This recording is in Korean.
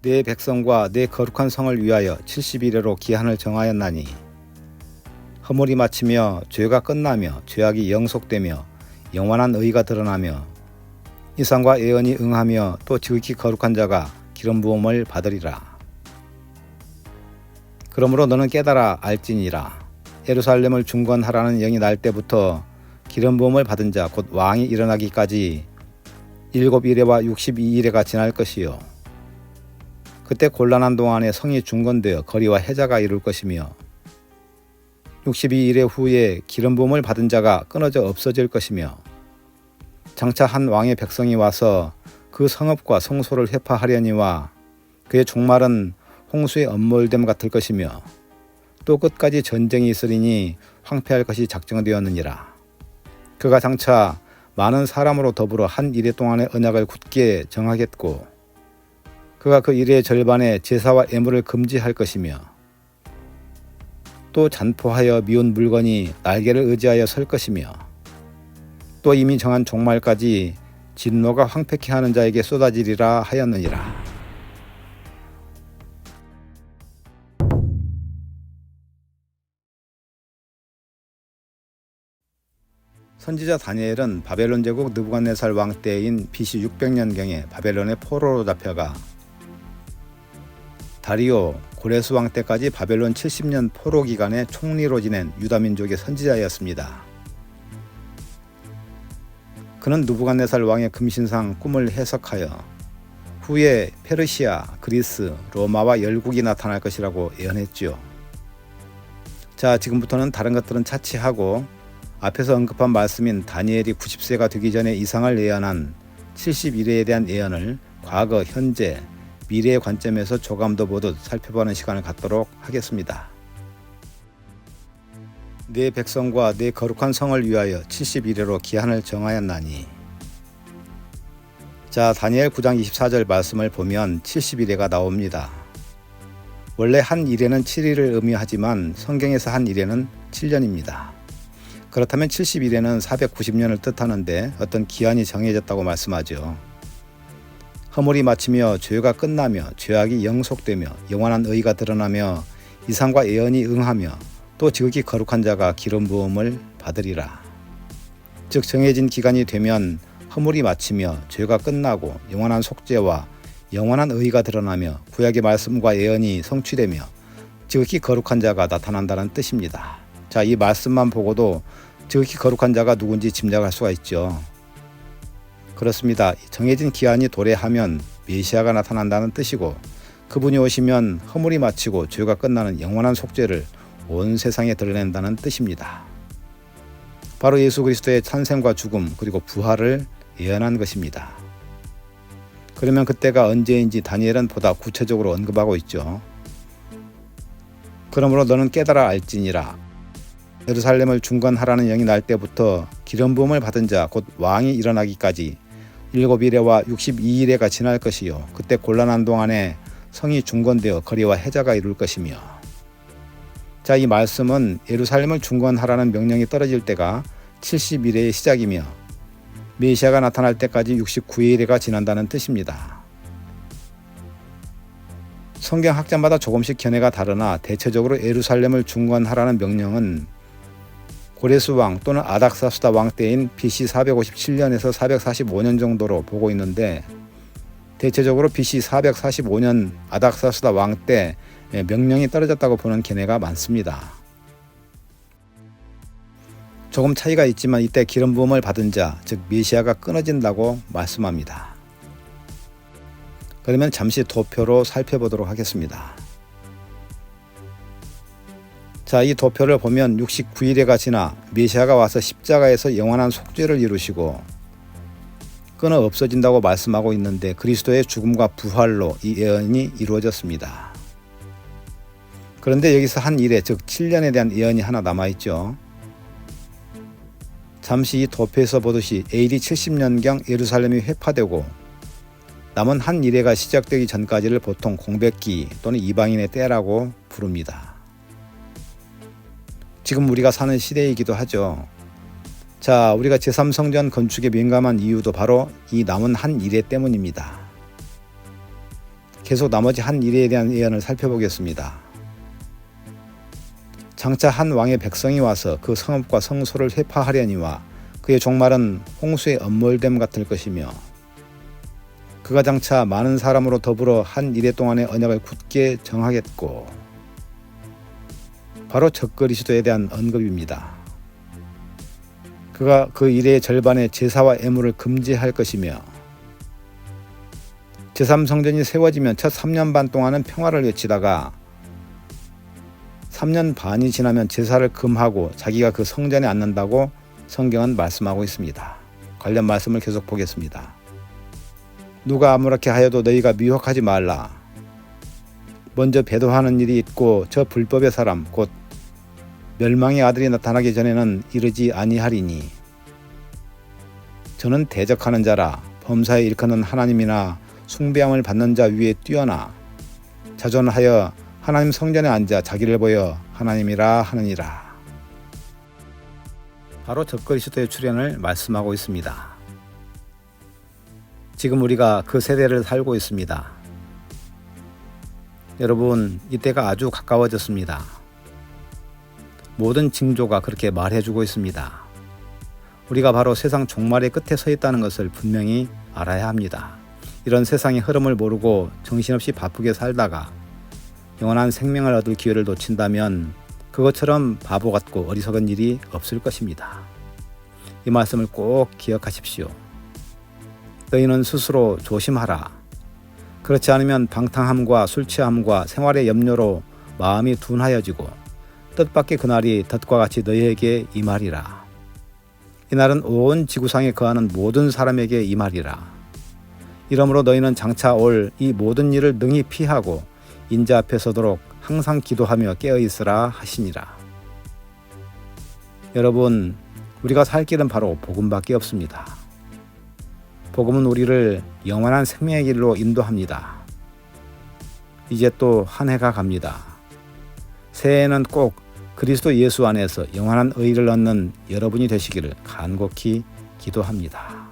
내 백성과 내 거룩한 성을 위하여 70일에로 기한을 정하였나니 허물이 마치며 죄가 끝나며 죄악이 영속되며 영원한 의가 드러나며 이상과 예언이 응하며 또 지극히 거룩한 자가 기름 부음을 받으리라. 그러므로 너는 깨달아 알지니라. 예루살렘을 중건하라는 영이 날 때부터 기름 부음을 받은 자 곧 왕이 일어나기까지 일곱 일회와 육십이 일회가 지날 것이요. 그때 곤란한 동안에 성이 중건되어 거리와 해자가 이룰 것이며 62일의 후에 기름 부음을 받은 자가 끊어져 없어질 것이며 장차 한 왕의 백성이 와서 그 성읍과 성소를 회파하려니와 그의 종말은 홍수의 엄몰됨 같을 것이며 또 끝까지 전쟁이 있으리니 황폐할 것이 작정되었느니라. 그가 장차 많은 사람으로 더불어 한 일해 동안의 언약을 굳게 정하겠고 그가 그 일의 절반에 제사와 애물을 금지할 것이며 또 잔포하여 미운 물건이 날개를 의지하여 설 것이며 또 이미 정한 종말까지 진노가 황폐케 하는 자에게 쏟아지리라 하였느니라. 선지자 다니엘은 바벨론 제국 느부갓네살 왕 때인 BC 600년경에 바벨론의 포로로 잡혀가 다리오 고레스 왕 때까지 바벨론 70년 포로 기간에 총리로 지낸 유다 민족의 선지자였습니다. 그는 누부갓네살 왕의 금신상 꿈을 해석하여 후에 페르시아, 그리스, 로마와 열국이 나타날 것이라고 예언했지요. 자, 지금부터는 다른 것들은 차치하고 앞에서 언급한 말씀인 다니엘이 90세가 되기 전에 이상을 예언한 71회에 대한 예언을 과거, 현재, 미래의 관점에서 조감도 보듯 살펴보는 시간을 갖도록 하겠습니다. 내 백성과 내 거룩한 성을 위하여 71회로 기한을 정하였나니 자 다니엘 9장 24절 말씀을 보면 71회가 나옵니다. 원래 한 일에는 7일을 의미하지만 성경에서 한 일에는 7년입니다. 그렇다면 71회는 490년을 뜻하는데 어떤 기한이 정해졌다고 말씀하죠. 허물이 마치며 죄가 끝나며 죄악이 영속되며 영원한 의가 드러나며 이상과 예언이 응하며 또 지극히 거룩한 자가 기름 부음을 받으리라. 즉 정해진 기간이 되면 허물이 마치며 죄가 끝나고 영원한 속죄와 영원한 의가 드러나며 구약의 말씀과 예언이 성취되며 지극히 거룩한 자가 나타난다는 뜻입니다. 자, 이 말씀만 보고도 지극히 거룩한 자가 누군지 짐작할 수가 있죠. 그렇습니다. 정해진 기한이 도래하면 메시아가 나타난다는 뜻이고 그분이 오시면 허물이 마치고 죄가 끝나는 영원한 속죄를 온 세상에 드러낸다는 뜻입니다. 바로 예수 그리스도의 탄생과 죽음 그리고 부활을 예언한 것입니다. 그러면 그때가 언제인지 다니엘은 보다 구체적으로 언급하고 있죠. 그러므로 너는 깨달아 알지니라. 예루살렘을 중건하라는 영이 날 때부터 기름 부음을 받은 자 곧 왕이 일어나기까지 일곱 일회와 62일회가 지날 것이요 그때 곤란한 동안에 성이 중건되어 거리와 해자가 이룰 것이며 자 이 말씀은 예루살렘을 중건하라는 명령이 떨어질 때가 71회의 시작이며 메시아가 나타날 때까지 69일회가 지난다는 뜻입니다. 성경 학자마다 조금씩 견해가 다르나 대체적으로 예루살렘을 중건하라는 명령은 고레스 왕 또는 아닥사수다 왕 때인 BC 457년에서 445년 정도로 보고 있는데 대체적으로 BC 445년 아닥사수다 왕 때 명령이 떨어졌다고 보는 견해가 많습니다. 조금 차이가 있지만 이때 기름 부음을 받은 자, 즉 메시아가 끊어진다고 말씀합니다. 그러면 잠시 도표로 살펴보도록 하겠습니다. 자, 이 도표를 보면 69일에가 지나 메시아가 와서 십자가에서 영원한 속죄를 이루시고 끊어 없어진다고 말씀하고 있는데 그리스도의 죽음과 부활로 이 예언이 이루어졌습니다. 그런데 여기서 한 일에 즉 7년에 대한 예언이 하나 남아 있죠. 잠시 이 도표에서 보듯이 AD 70년경 예루살렘이 회파되고 남은 한 일회가 시작되기 전까지를 보통 공백기 또는 이방인의 때라고 부릅니다. 지금 우리가 사는 시대이기도 하죠. 자, 우리가 제3성전 건축에 민감한 이유도 바로 이 남은 한 일에 때문입니다. 계속 나머지 한 일에 대한 예언을 살펴보겠습니다. 장차 한 왕의 백성이 와서 그 성읍과 성소를 회파하려니와 그의 종말은 홍수의 엄몰됨 같을 것이며 그가 장차 많은 사람으로 더불어 한 일해 동안의 언약을 굳게 정하겠고 바로 적그리스도에 대한 언급입니다. 그가 그 일의 절반의 제사와 애물을 금지할 것이며 제3성전이 세워지면 첫 3년 반 동안은 평화를 외치다가 3년 반이 지나면 제사를 금하고 자기가 그 성전에 앉는다고 성경은 말씀하고 있습니다. 관련 말씀을 계속 보겠습니다. 누가 아무렇게 하여도 너희가 미혹하지 말라. 먼저 배도하는 일이 있고 저 불법의 사람 곧 멸망의 아들이 나타나기 전에는 이르지 아니하리니 저는 대적하는 자라 범사에 일컫는 하나님이나 숭배함을 받는 자 위에 뛰어나 자존하여 하나님 성전에 앉아 자기를 보여 하나님이라 하느니라. 바로 적그리스도의 출현을 말씀하고 있습니다. 지금 우리가 그 세대를 살고 있습니다. 여러분, 이때가 아주 가까워졌습니다. 모든 징조가 그렇게 말해주고 있습니다. 우리가 바로 세상 종말의 끝에 서 있다는 것을 분명히 알아야 합니다. 이런 세상의 흐름을 모르고 정신없이 바쁘게 살다가 영원한 생명을 얻을 기회를 놓친다면 그것처럼 바보 같고 어리석은 일이 없을 것입니다. 이 말씀을 꼭 기억하십시오. 너희는 스스로 조심하라. 그렇지 않으면 방탕함과 술 취함과 생활의 염려로 마음이 둔하여지고 뜻밖의 그날이 덫과 같이 너희에게 임하리라. 이날은 온 지구상에 거하는 모든 사람에게 임하리라. 이러므로 너희는 장차 올 이 모든 일을 능히 피하고 인자 앞에 서도록 항상 기도하며 깨어 있으라 하시니라. 여러분, 우리가 살 길은 바로 복음밖에 없습니다. 복음은 우리를 영원한 생명의 길로 인도합니다. 이제 또 한 해가 갑니다. 새해에는 꼭 그리스도 예수 안에서 영원한 의를 얻는 여러분이 되시기를 간곡히 기도합니다.